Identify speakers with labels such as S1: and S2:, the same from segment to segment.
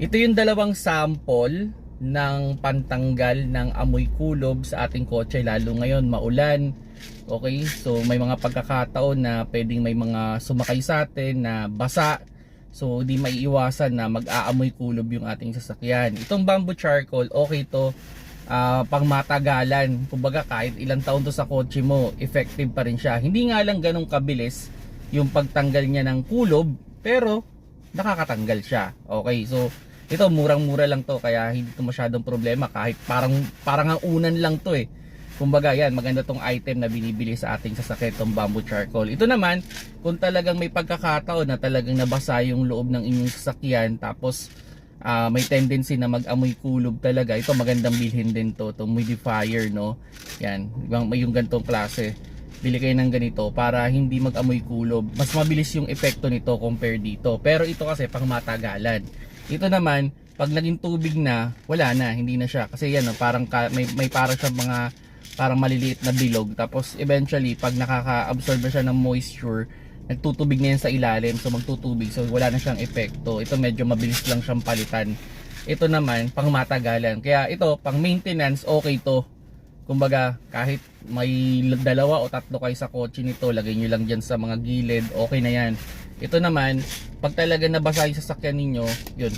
S1: Ito yung dalawang sample ng pantanggal ng amoy kulob sa ating kotse lalo ngayon maulan. Okay? So may mga pagkakataon na pwedeng may mga sumakay sa atin na basa. So di maiiwasan na mag-aamoy kulob yung ating sasakyan. Itong bamboo charcoal, okay to ah, pang matagalan. Kumbaga kahit ilang taon to sa kotse mo, effective pa rin siya. Hindi nga lang ganun kabilis yung pagtanggal niya ng kulob, pero nakakatanggal siya. Okay, so ito murang-mura lang to kaya hindi to masyadong problema kahit parang parang ang unan lang to eh. Kumbaga yan, maganda tong item na binibili sa ating sasakyan tong bamboo charcoal. Ito naman, kung talagang may pagkakataon na talagang nabasa yung loob ng inyong sasakyan tapos ah, may tendency na mag-amoy kulob talaga. Ito magandang bilhin din to, itong humidifier no. Yan, ibang yung gantong klase. Bili kayo ng ganito para hindi mag-amoy kulob. Mas mabilis yung epekto nito compare dito. Pero ito kasi pang matagalan. Ito naman, pag naging tubig na, wala na, hindi na siya. Kasi yan, no, parang ka, may, may parang siya mga parang maliliit na bilog. Tapos eventually, pag nakaka-absorb na siya ng moisture, nagtutubig na yan sa ilalim. So magtutubig. So wala na siyang epekto. Ito medyo mabilis lang siyang palitan. Ito naman, pang matagalan. Kaya ito, pang maintenance, okay to. Kumbaga, kahit may dalawa o tatlo kayo sa kotse nito, lagay nyo lang dyan sa mga gilid, okay na yan. Ito naman, pag talaga nabasa yung sasakyan ninyo, yun,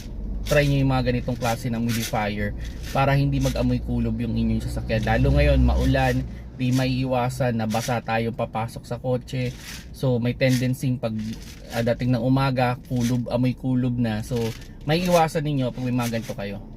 S1: try nyo yung mga ganitong klase ng humidifier para hindi mag-amoy kulob yung inyong sasakyan. Lalo ngayon, maulan, di maiiwasan na basa tayo papasok sa kotse. So, may tendency pag ah, dating ng umaga, kulob, amoy kulob na. So, may iwasan ninyo pag may mga ganito kayo.